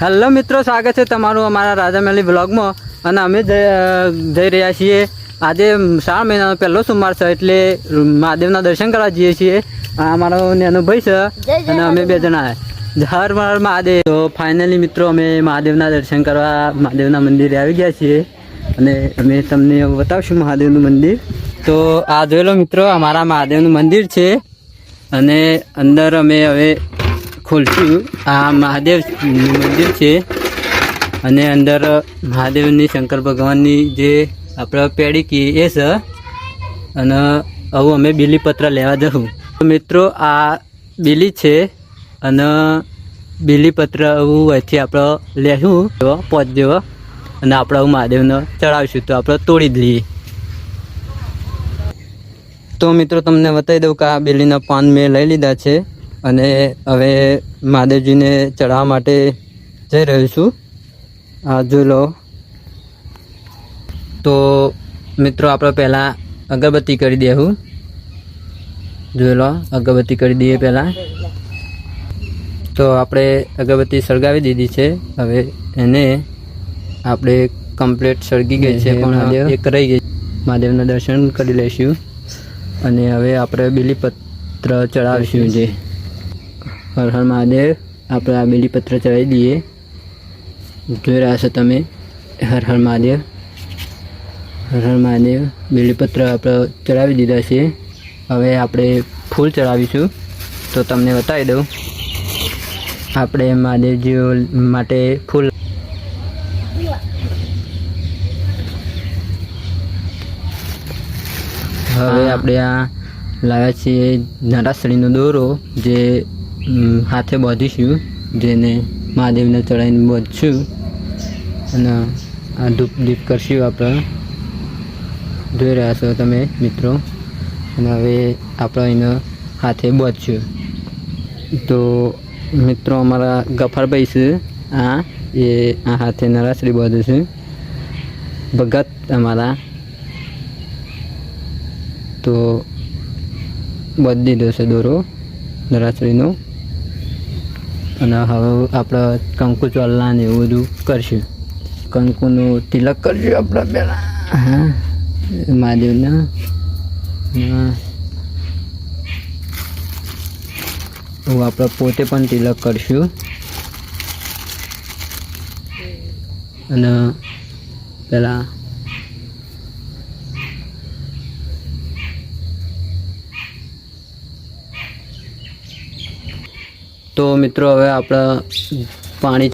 Hello મિત્રો સ્વાગત છે તમારું અમારા રાજામેલી બ્લોગમાં અને અમે જઈ જઈ રહ્યા છીએ. આજે શ્રાવણ મહિનાનો પહેલો સોમવાર છે એટલે મહાદેવના દર્શન કરવા જઈએ છીએ. અમારો નેનો ભાઈ છે. અને અમે બે જણા હર મર મહાદેવ. તો ફાઇનલી મિત્રો અમે મહાદેવના દર્શન કરવા મહાદેવના મંદિરે આવી ગયા છીએ. અને અમે તમને બતાવશું મહાદેવનું મંદિર. તો આ જોયેલો મિત્રો અમારા મહાદેવનું મંદિર છે. અને અંદર અમે હવે ખોલશું. આ મહાદેવ મંદિર છે અને અંદર મહાદેવની શંકર ભગવાનની જે આપણે પેડી કી એ છે અને હવે અમે બીલીપત્ર લેવા જશું મિત્રો, આ બીલી છે અને બીલીપત્ર એવું અહીંથી આપણે લેશું. પોચ જેવો. અને આપણે હું મહાદેવને ચડાવીશું. તો આપણે તોડી જ લઈએ તો મિત્રો, તમને બતાવી દઉં કે આ બેલીના પાન મેં લઈ લીધા છે. અને હવે મહાદેવજીને ચડાવવા માટે જઈ રહ્યો છું. આ જોઈ લો. તો મિત્રો આપણે પહેલાં અગરબત્તી કરી દેવું જોઈ લો અગરબત્તી કરી દઈએ પહેલાં. તો આપણે અગરબત્તી સળગાવી દીધી છે. હવે એને આપણે કમ્પ્લીટ સળગી ગઈ છે પણ એક રહી ગઈ મહાદેવના દર્શન કરી લઈશું. અને હવે આપણે બીલીપત્ર ચડાવીશું જે. હર હર મહાદેવ આપણે આ બીલીપત્ર ચડાવી દઈએ. જોઈ રહ્યા છો તમે હર હર મહાદેવ. હર હર મહાદેવ બીલીપત્ર આપણે ચડાવી દીધા છે. હવે આપણે ફૂલ ચડાવીશું. તો તમને બતાવી દઉં. આપણે મહાદેવજીઓ માટે ફૂલ હવે આપણે આ લાવ્યા છીએ નરાસળીનો દોરો જે હાથે બાંધીશું, જેને મહાદેવને ચડાવીને બાંધશું. અને આ ધૂપ દીપ કરશું આપણે. જોઈ રહ્યા છો તમે મિત્રો. અને હવે આપણે એને હાથે બાંધશું. તો મિત્રો, અમારા ગફારભાઈ છે. આ, એ આ હાથે નરાશ્રી બાંધે છે. ભગત અમારા. તો દીધો છે દોરો નરાસરીનો અને હવે આપણે કંકુ ચોલના ને એવું બધું કરશું. કંકુનું તિલક કરશું આપણે પહેલાં. હા, મહાદેવના. હું. આપણે પોતે પણ તિલક કરશું. અને પહેલાં તો મિત્રો હવે આપણે પાણી